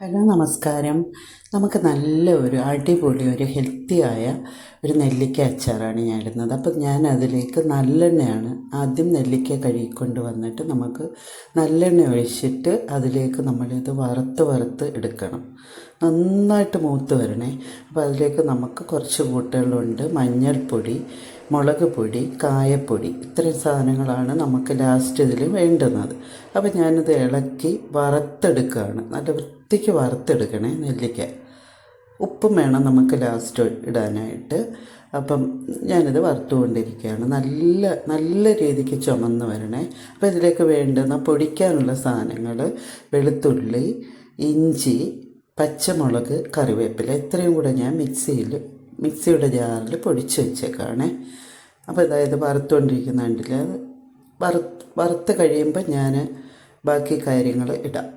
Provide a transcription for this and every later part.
Hello നമസ്കാരം. നമുക്ക് നല്ല ഒരു അടിപൊളി ഒരു ഹെൽത്തിയായ ഒരു നെല്ലിക്ക അച്ചാറാണ് ഞാൻ ഇടുന്നത്. അപ്പം ഞാൻ അതിലേക്ക് നല്ലെണ്ണയാണ് ആദ്യം നെല്ലിക്ക കഴുകിക്കൊണ്ട് വന്നിട്ട് നമുക്ക് നല്ലെണ്ണ ഒഴിച്ചിട്ട് അതിലേക്ക് നമ്മളിത് വറുത്ത് വറുത്ത് എടുക്കണം. നന്നായിട്ട് മൂത്ത് വരണേ. അപ്പോൾ അതിലേക്ക് നമുക്ക് കുറച്ച് കൂട്ടുകളുണ്ട്. മഞ്ഞൾപ്പൊടി മുളക് പൊടി കായപ്പൊടി. ഇത്രയും സാധനങ്ങളാണ് നമുക്ക് ലാസ്റ്റ് ഇതിൽ വേണ്ടുന്നത്. അപ്പോൾ ഞാനിത് ഇളക്കി വറുത്തെടുക്കുകയാണ്. നല്ല വൃത്തിക്ക് വറുത്തെടുക്കണേ നെല്ലിക്ക. ഉപ്പും വേണം നമുക്ക് ലാസ്റ്റ് ഇടാനായിട്ട്. അപ്പം ഞാനിത് വറുത്തുകൊണ്ടിരിക്കുകയാണ്. നല്ല നല്ല രീതിക്ക് ചുമന്ന് വരണേ. അപ്പോൾ ഇതിലേക്ക് വേണ്ടുന്ന പൊടിക്കാനുള്ള സാധനങ്ങൾ വെളുത്തുള്ളി ഇഞ്ചി പച്ചമുളക് കറിവേപ്പില ഇത്രയും കൂടെ ഞാൻ മിക്സിയിൽ മിക്സിയുടെ ജാറിൽ പൊടിച്ച് വെച്ചേക്കാണേ. അപ്പോൾ അതായത് വറുത്തുകൊണ്ടിരിക്കുന്ന കണ്ടില്ല? അത് വറുത്ത് വറുത്ത് കഴിയുമ്പോൾ ഞാൻ ബാക്കി കാര്യങ്ങൾ ഇടാം.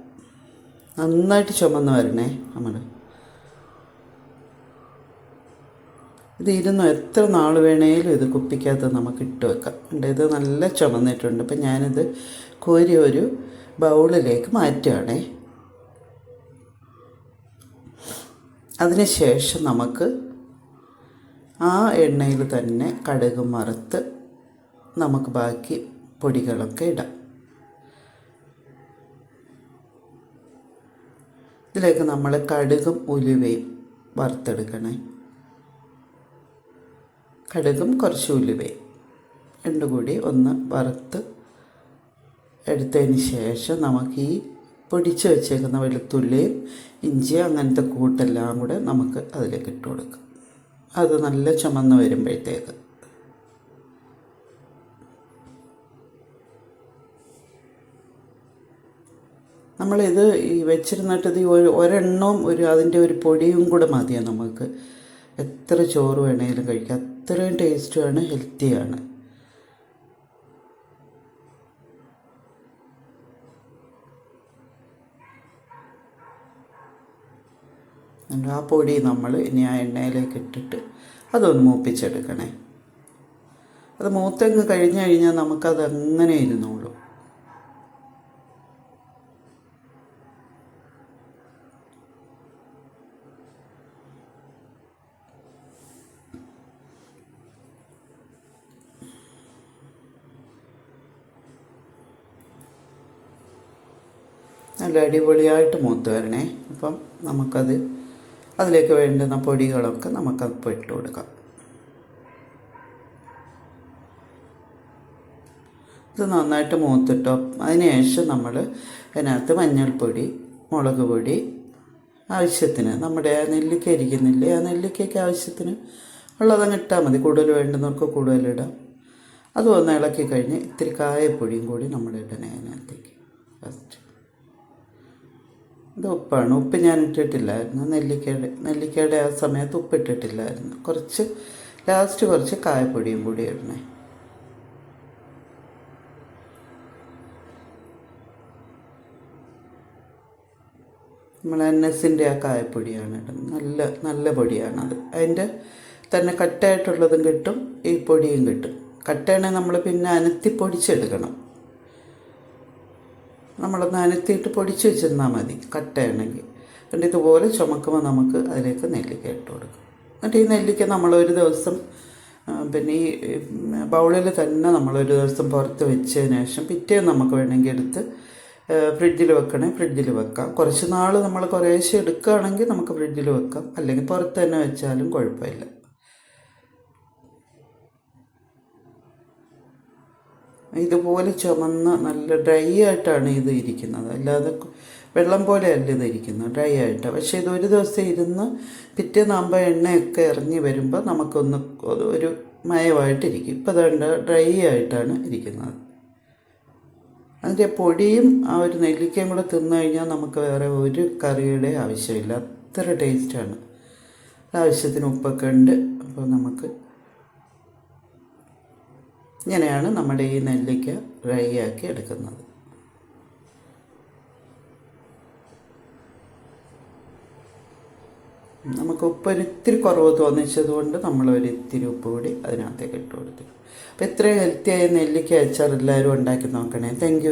നന്നായിട്ട് ചുമന്ന് വരണേ നമ്മൾ ഇത് ഇരുന്നു? എത്ര നാൾ വേണേലും ഇത് കുപ്പിക്കകത്ത് നമുക്ക് ഇട്ട് വെക്കാം. ഉണ്ട് ഇത് നല്ല ചുമന്നിട്ടുണ്ട്. അപ്പം ഞാനിത് കോരി ഒരു ബൗളിലേക്ക് മാറ്റുകയാണേ അതിനുശേഷം നമുക്ക് ആ എണ്ണയിൽ തന്നെ കടുക് വറുത്ത് നമുക്ക് ബാക്കി പൊടികളൊക്കെ ഇടാം. ഇതിലേക്ക് നമ്മൾ കടുകും ഉലുവയും വറുത്തെടുക്കണേ. കടുകും കുറച്ച് ഉലുവയും രണ്ടും കൂടി ഒന്ന് വറുത്ത് എടുത്തതിന് ശേഷം നമുക്ക് ഈ പൊടിച്ച് വെച്ചേക്കുന്ന വെളുത്തുള്ളിയും ഇഞ്ചി അങ്ങനത്തെ കൂട്ടെല്ലാം കൂടെ നമുക്ക് അതിലേക്ക് ഇട്ട് കൊടുക്കാം. അത് നല്ല ചുമന്ന് വരുമ്പോഴത്തേക്ക്. നമ്മളിത് ഈ വെച്ചിരുന്നിട്ട് ഇത് ഒരു ഒരെണ്ണവും ഒരു അതിന്റെ ഒരു പൊടിയും കൂടെ മതിയാണ് നമുക്ക്? എത്ര ചോറ് വേണമെങ്കിലും കഴിക്കാം. അത്രയും ടേസ്റ്റുമാണ് ഹെൽത്തിയാണ്. ആ പൊടി നമ്മൾ ഇനി ആ എണ്ണയിലേക്ക് ഇട്ടിട്ട് അതൊന്ന് മൂപ്പിച്ചെടുക്കണേ. അത് മൂത്തങ്ങ് കഴിഞ്ഞ് കഴിഞ്ഞാൽ നമുക്കത് അങ്ങനെ ഇരുന്നോളൂ. നല്ല അടിപൊളിയായിട്ട് മൂത്ത് വരണേ. അപ്പം നമുക്കത് അതിലേക്ക് വേണ്ടുന്ന പൊടികളൊക്കെ നമുക്കപ്പോൾ ഇട്ട് കൊടുക്കാം. ഇത് നന്നായിട്ട് മൂത്തിട്ടോ. അതിനുശേഷം നമ്മൾ അതിനകത്ത് മഞ്ഞൾപ്പൊടി മുളക് പൊടി ആവശ്യത്തിന് നമ്മുടെ ആ നെല്ലിക്ക ഇരിക്കുന്നില്ലേ ആ നെല്ലിക്കയ്ക്ക് ആവശ്യത്തിന് ഉള്ളതങ്ങ് ഇട്ടാൽ മതി. കൂടുതൽ വേണ്ടുന്നവർക്ക് കൂടുതലിടാം അതും ഒന്ന് ഇളക്കി കഴിഞ്ഞ് ഇത്തിരി കായപ്പൊടിയും കൂടി നമ്മൾ ഇടണേ അതിനകത്തേക്ക് ഫസ്റ്റ് ഇത് ഉപ്പാണ്. ഉപ്പ് ഞാൻ ഇട്ടിട്ടില്ലായിരുന്നു. നെല്ലിക്കയുടെ നെല്ലിക്കയുടെ ആ സമയത്ത് ഉപ്പ് ഇട്ടിട്ടില്ലായിരുന്നു. കുറച്ച് ലാസ്റ്റ് കുറച്ച് കായപ്പൊടിയും കൂടി ഇടണേ. നമ്മൾ എൻ എസിന്റെ ആ കായപ്പൊടിയാണ് ഇടുന്നത്. നല്ല നല്ല പൊടിയാണത്. അതിന്റെ തന്നെ കട്ടയായിട്ടുള്ളതും കിട്ടും ഈ പൊടിയും കിട്ടും. കട്ടയാണെങ്കിൽ നമ്മൾ പിന്നെ അനത്തി പൊടിച്ചെടുക്കണം. നമ്മളൊന്ന് നനത്തിയിട്ട് പൊടിച്ച് വെച്ചിരുന്നാൽ മതി കട്ടയാണെങ്കിൽ. എന്നിട്ട് ഇതുപോലെ ചുമക്കുമ്പോൾ നമുക്ക് അതിലേക്ക് നെല്ലിക്ക ഇട്ട് കൊടുക്കും. എന്നിട്ട് ഈ നെല്ലിക്ക നമ്മളൊരു ദിവസം പിന്നെ ഈ ബൗളിൽ തന്നെ നമ്മളൊരു ദിവസം പുറത്ത് വെച്ചതിന് ശേഷം പിറ്റേന്ന് നമുക്ക് വേണമെങ്കിൽ എടുത്ത് ഫ്രിഡ്ജിൽ വെക്കണേ ഫ്രിഡ്ജിൽ വെക്കാം. കുറച്ച് നാൾ നമ്മൾ കുറേശ്ശെ എടുക്കുകയാണെങ്കിൽ നമുക്ക് ഫ്രിഡ്ജിൽ വെക്കാം. അല്ലെങ്കിൽ പുറത്ത് തന്നെ വെച്ചാലും കുഴപ്പമില്ല. ഇതുപോലെ ചുമന്ന് നല്ല ഡ്രൈ ആയിട്ടാണ് ഇത് ഇരിക്കുന്നത്. അല്ലാതെ വെള്ളം പോലെയല്ല ഇത് ഇരിക്കുന്നത്. ഡ്രൈ ആയിട്ട്. പക്ഷേ ഇത് ഒരു ദിവസം ഇരുന്ന് പിറ്റേന്നാകുമ്പോൾ എണ്ണയൊക്കെ ഇറങ്ങി വരുമ്പോൾ നമുക്കൊന്ന് ഒരു മയമായിട്ടിരിക്കും. ഇപ്പോൾ അതുകൊണ്ട് ഡ്രൈ ആയിട്ടാണ് ഇരിക്കുന്നത്. അതിന്റെ പൊടിയും ആ ഒരു നെല്ലിക്കയും കൂടെ തിന്നു കഴിഞ്ഞാൽ നമുക്ക് വേറെ ഒരു കറിയുടെ ആവശ്യമില്ല. അത്ര ടേസ്റ്റാണ്. ആവശ്യത്തിന് ഉപ്പൊക്കെ ഉണ്ട്. അപ്പോൾ നമുക്ക് ഇങ്ങനെയാണ് നമ്മുടെ ഈ നെല്ലിക്ക ഡ്രൈ ആക്കി എടുക്കുന്നത്. നമുക്ക് ഉപ്പ് ഒരിത്തിരി കുറവ് തോന്നിച്ചതുകൊണ്ട് നമ്മൾ ഒരിത്തിരി ഉപ്പ് കൂടി അതിനകത്തേക്ക് ഇട്ട് കൊടുത്തു അപ്പോൾ ഇത്രയും ഹെൽത്തിയായ നെല്ലിക്ക അച്ചാർ എല്ലാവരും ഉണ്ടാക്കി നോക്കണേ. താങ്ക്